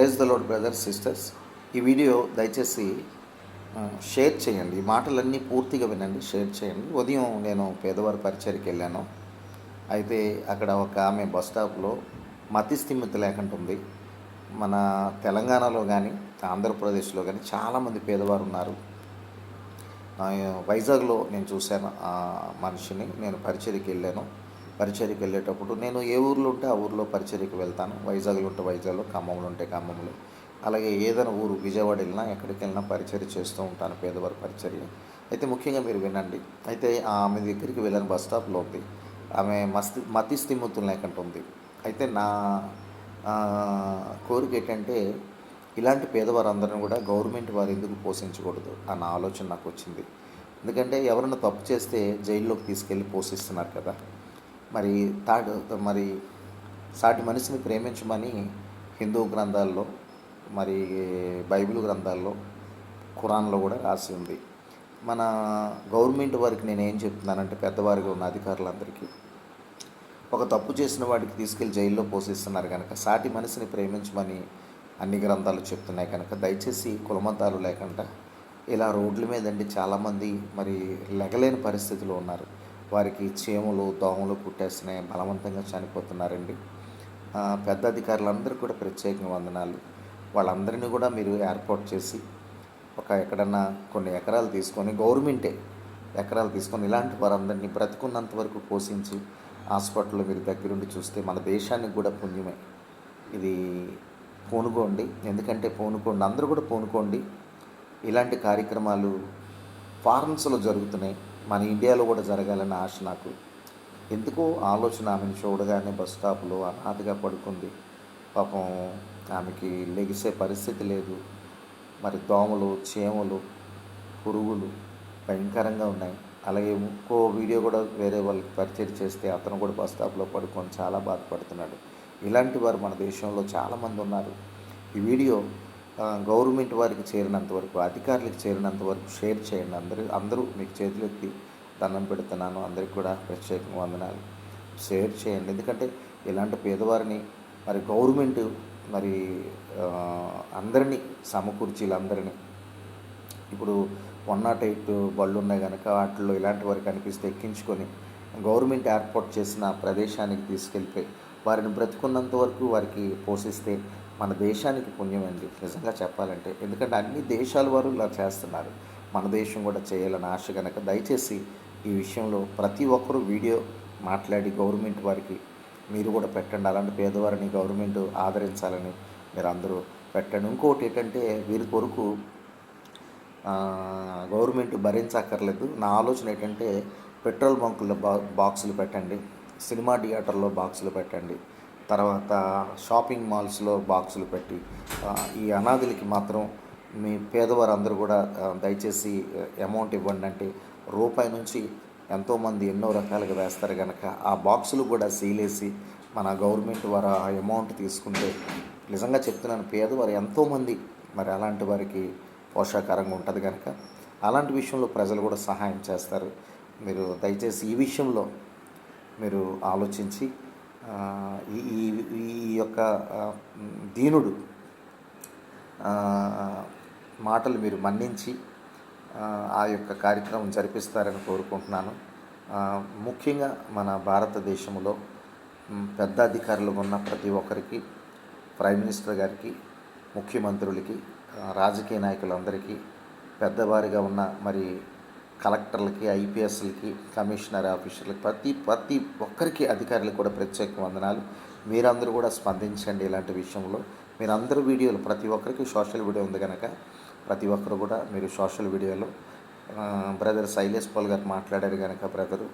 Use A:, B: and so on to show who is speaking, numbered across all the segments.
A: Praise the Lord brothers sisters ఈ video దయచేసి share చేయండి. ఈ మాటలన్నీ పూర్తిగా వినండి షేర్ చేయండి. ఉదయం నేను పేదవారి పరిచయకి వెళ్ళాను. అయితే అక్కడ ఒక ఆమె బస్ స్టాప్లో మతి స్థిమిత లేకుండా ఉంది. మన తెలంగాణలో కానీ ఆంధ్రప్రదేశ్లో కానీ చాలామంది పేదవారు ఉన్నారు. వైజాగ్లో నేను చూశాను ఆ మనిషిని. నేను పరిచయకి వెళ్ళాను. పరిచర్కి వెళ్ళేటప్పుడు నేను ఏ ఊర్లో ఉంటే ఆ ఊర్లో పరిచర్కి వెళ్తాను. వైజాగ్లో ఉంటే వైజాగ్లో ఖమ్మంలో ఉంటే ఖమ్మంలో. అలాగే ఏదైనా ఊరు విజయవాడ వెళ్ళినా ఎక్కడికి వెళ్ళినా పరిచర్య చేస్తూ ఉంటాను పేదవారి పరిచర్య. అయితే ముఖ్యంగా మీరు వినండి. అయితే ఆమె దగ్గరికి వెళ్ళిన బస్ స్టాప్లో ఉంది ఆమె మస్తి మతి స్థిమితులు లేకుండా ఉంది. అయితే నా కోరిక ఏంటంటే ఇలాంటి పేదవారందరిని కూడా గవర్నమెంట్ వారు ఎందుకు పోషించకూడదు అన్న ఆలోచన నాకు వచ్చింది. ఎందుకంటే ఎవరైనా తప్పు చేస్తే జైల్లోకి తీసుకెళ్ళి పోషిస్తున్నారు కదా. మరి తాడు మరి సాటి మనిషిని ప్రేమించమని హిందూ గ్రంథాల్లో మరి బైబిల్ గ్రంథాల్లో ఖురాన్లో కూడా రాసి ఉంది. మన గవర్నమెంట్ వారికి నేను ఏం చెప్తున్నానంటే పెద్దవారిగా ఉన్న అధికారులందరికీ ఒక తప్పు చేసిన వాడికి తీసుకెళ్ళి జైల్లో పోషిస్తున్నారు కనుక సాటి మనిషిని ప్రేమించమని అన్ని గ్రంథాలు చెప్తున్నాయి కనుక దయచేసి కులమతాలు లేకుండా ఇలా రోడ్ల మీదండి చాలామంది మరి లెగలేని పరిస్థితిలో ఉన్నారు. వారికి చీమలు దోమలు కుట్టేస్తున్నాయి బలవంతంగా చనిపోతున్నారండి. పెద్ద అధికారులందరూ కూడా ప్రత్యేకంగా వందనాలు. వాళ్ళందరినీ కూడా మీరు ఏర్పాటు చేసి ఒక ఎక్కడన్నా కొన్ని ఎకరాలు తీసుకొని గవర్నమెంటే ఎకరాలు తీసుకొని ఇలాంటి వారందరినీ బ్రతుకున్నంత వరకు పోషించి హాస్పిటల్లో మీరు దగ్గరుండి చూస్తే మన దేశానికి కూడా పుణ్యమే. ఇది పూనుకోండి. ఎందుకంటే పూనుకోండి అందరూ కూడా పూనుకోండి. ఇలాంటి కార్యక్రమాలు ఫారెన్స్లో జరుగుతున్నాయి. మన ఇండియాలో కూడా జరగాలని ఆశ నాకు. ఎందుకో ఆలోచన ఆమెను చూడగానే బస్ స్టాప్లో అనాథగా పడుకుంది. పాపం ఆమెకి లెగిసే పరిస్థితి లేదు. మరి దోమలు చీమలు పురుగులు భయంకరంగా ఉన్నాయి. అలాగే ఇంకో వీడియో కూడా వేరే వాళ్ళకి పరిచయం చేస్తే అతను కూడా బస్ స్టాప్లో పడుకొని చాలా బాధపడుతున్నాడు. ఇలాంటి వారు మన దేశంలో చాలామంది ఉన్నారు. ఈ వీడియో గవర్నమెంట్ వారికి చేరినంత వరకు అధికారులకు చేరినంత వరకు షేర్ చేయండి. అందరూ అందరూ మీకు చేతులెత్తి దండం పెడుతున్నాను. అందరికి కూడా ప్రత్యేకంగా వందనాలు. షేర్ చేయండి. ఎందుకంటే ఇలాంటి పేదవారిని మరి గవర్నమెంట్ మరి అందరినీ సమకూర్చీలందరినీ ఇప్పుడు వన్ నాట్ ఎయిట్ బళ్ళు ఉన్నాయి కనుక వాటిల్లో ఇలాంటి వారు కనిపిస్తే ఎక్కించుకొని గవర్నమెంట్ ఏర్పాటు చేసిన ప్రదేశానికి తీసుకెళ్ళిపోయి వారిని బ్రతుకున్నంత వరకు వారికి పోషిస్తే మన దేశానికి పుణ్యమండి నిజంగా చెప్పాలంటే. ఎందుకంటే అన్ని దేశాల వారు ఇలా చేస్తున్నారు. మన దేశం కూడా చేయాలని ఆశ కనుక దయచేసి ఈ విషయంలో ప్రతి ఒక్కరూ వీడియో మాట్లాడి గవర్నమెంట్ వారికి మీరు కూడా పెట్టండి. అలాంటి పేదవారిని గవర్నమెంట్ ఆదరించాలని మీరు అందరూ పెట్టండి. ఇంకోటి ఏంటంటే వీరి కొరకు గవర్నమెంట్ భరించక్కర్లేదు. నా ఆలోచన ఏంటంటే పెట్రోల్ బంకుల్లో బా బాక్సులు పెట్టండి. సినిమా థియేటర్లో బాక్సులు పెట్టండి. తర్వాత షాపింగ్ మాల్స్లో బాక్సులు పెట్టి ఈ అనాథులకి మాత్రం మీ పేదవారు అందరూ కూడా దయచేసి అమౌంట్ ఇవ్వండి అంటే రూపాయి నుంచి ఎంతోమంది ఎన్నో రకాలుగా వేస్తారు కనుక ఆ బాక్సులు కూడా సీలేసి మన గవర్నమెంట్ వారు ఆ అమౌంట్ తీసుకుంటే నిజంగా చెప్తున్నాను పేదవారు ఎంతోమంది మరి అలాంటి వారికి పోషాకరంగా ఉంటుంది కనుక అలాంటి విషయంలో ప్రజలు కూడా సహాయం చేస్తారు. మీరు దయచేసి ఈ విషయంలో మీరు ఆలోచించి ఈ ఈ- ఈ యొక్క దీనుడు మాటలు మీరు మన్నించి ఆ, యొక్క కార్యక్రమం జరిపిస్తారని కోరుకుంటున్నాను. ముఖ్యంగా మన భారతదేశంలో పెద్ద అధికారులు ఉన్న ప్రతి ఒక్కరికి ప్రైమ్ మినిస్టర్ గారికి ముఖ్యమంత్రులకి రాజకీయ నాయకులందరికీ పెద్దవారిగా ఉన్న మరి కలెక్టర్లకి ఐపీఎస్లకి కమిషనర్ ఆఫీసర్లకి ప్రతి ప్రతి ఒక్కరికి అధికారులకు కూడా ప్రత్యేక వందనాలు. మీరందరూ కూడా స్పందించండి ఇలాంటి విషయంలో. మీరందరూ వీడియోలు ప్రతి ఒక్కరికి సోషల్ వీడియో ఉంది కనుక ప్రతి ఒక్కరు కూడా మీరు సోషల్ వీడియోలో బ్రదర్ శైలేష్ పాల్ గారు మాట్లాడారు కనుక బ్రదరు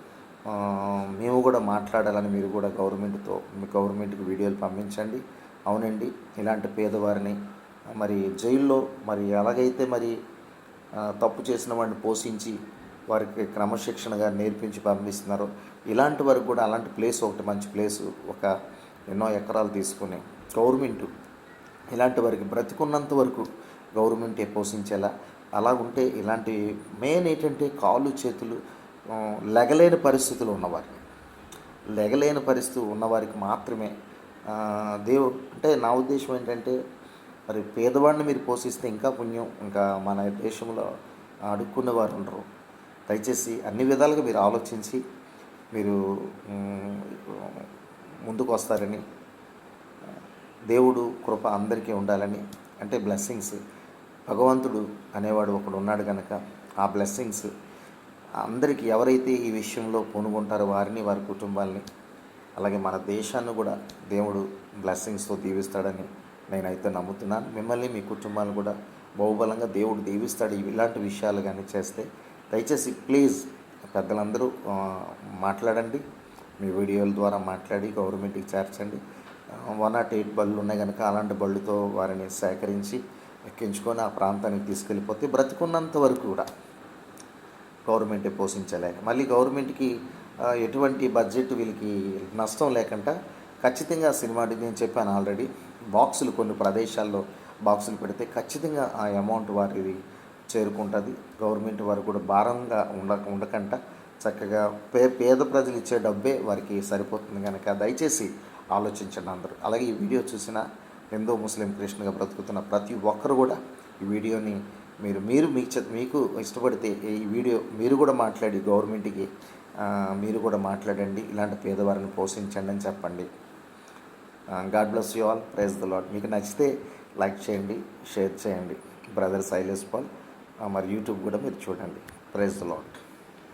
A: మేము కూడా మాట్లాడాలని మీరు కూడా గవర్నమెంట్తో మీ గవర్నమెంట్కి వీడియోలు పంపించండి. అవునండి ఇలాంటి పేదవారిని మరి జైల్లో మరి ఎలాగైతే మరి తప్పు చేసిన వాడిని పోషించి వారికి క్రమశిక్షణగా నేర్పించి పంపిస్తున్నారు. ఇలాంటి వారికి కూడా అలాంటి ప్లేస్ ఒకటి మంచి ప్లేసు ఒక ఎన్నో ఎకరాలు తీసుకుని గవర్నమెంట్ ఇలాంటి వారికి బ్రతికున్నంత వరకు గవర్నమెంటే పోషించేలా అలా ఉంటే ఇలాంటి మెయిన్ ఏంటంటే కాళ్ళు చేతులు లెగలేని పరిస్థితులు ఉన్నవారికి. లెగలేని పరిస్థితి ఉన్నవారికి మాత్రమే. దేవుడు అంటే నా ఉద్దేశం ఏంటంటే మరి పేదవాడిని మీరు పోషిస్తే ఇంకా పుణ్యం. ఇంకా మన దేశంలో అడుక్కున్న వారు ఉండరు. దయచేసి అన్ని విధాలుగా మీరు ఆలోచించి మీరు ముందుకు వస్తారని దేవుడు కృప అందరికీ ఉండాలని అంటే బ్లెస్సింగ్స్. భగవంతుడు అనేవాడు ఒకడు ఉన్నాడు కనుక ఆ బ్లెస్సింగ్స్ అందరికీ ఎవరైతే ఈ విషయంలో పూనుకుంటారో వారిని వారి కుటుంబాలని అలాగే మన దేశాన్ని కూడా దేవుడు బ్లెస్సింగ్స్తో దీవిస్తాడని నేనైతే నమ్ముతున్నాను. మిమ్మల్ని మీ కుటుంబాన్ని కూడా బహుబలంగా దేవుడు దీవిస్తాడు. ఇలాంటి విషయాలు కానీ చేస్తే దయచేసి ప్లీజ్ పెద్దలందరూ మాట్లాడండి. మీ వీడియోల ద్వారా మాట్లాడి గవర్నమెంట్కి చేర్చండి. వన్ నాట్ ఎయిట్ బళ్ళు ఉన్నాయి కనుక అలాంటి బళ్ళుతో వారిని సేకరించి ఎక్కించుకొని ఆ ప్రాంతానికి తీసుకెళ్ళిపోతే బ్రతికున్నంత వరకు కూడా గవర్నమెంటే పోషించలేక మళ్ళీ గవర్నమెంట్కి ఎటువంటి బడ్జెట్ వీళ్ళకి నష్టం లేకుండా ఖచ్చితంగా సినిమా నేను చెప్పాను ఆల్రెడీ బాక్సులు కొన్ని ప్రదేశాల్లో బాక్సులు పెడితే ఖచ్చితంగా ఆ అమౌంట్ వారిది చేరుకుంటుంది. గవర్నమెంట్ వారు కూడా భారంగా ఉండ ఉండకుండా చక్కగా పే పేద ప్రజలు ఇచ్చే డబ్బే వారికి సరిపోతుంది కనుక దయచేసి ఆలోచించండి అందరూ. అలాగే ఈ వీడియో చూసిన హిందూ ముస్లిం క్రిస్టియన్గా బ్రతుకుతున్న ప్రతి ఒక్కరు కూడా ఈ వీడియోని మీరు మీరు మీకు చే- మీకు ఇష్టపడితే ఈ వీడియో మీరు కూడా మాట్లాడి గవర్నమెంట్కి మీరు కూడా మాట్లాడండి. ఇలాంటి పేదవారిని పోషించండి అని చెప్పండి. God bless you all. Praise the Lord మీకు నచ్చితే లైక్ చేయండి షేర్ చేయండి. Brother Sailesh Paul. మరి యూట్యూబ్ కూడా మీరు చూడండి. Praise the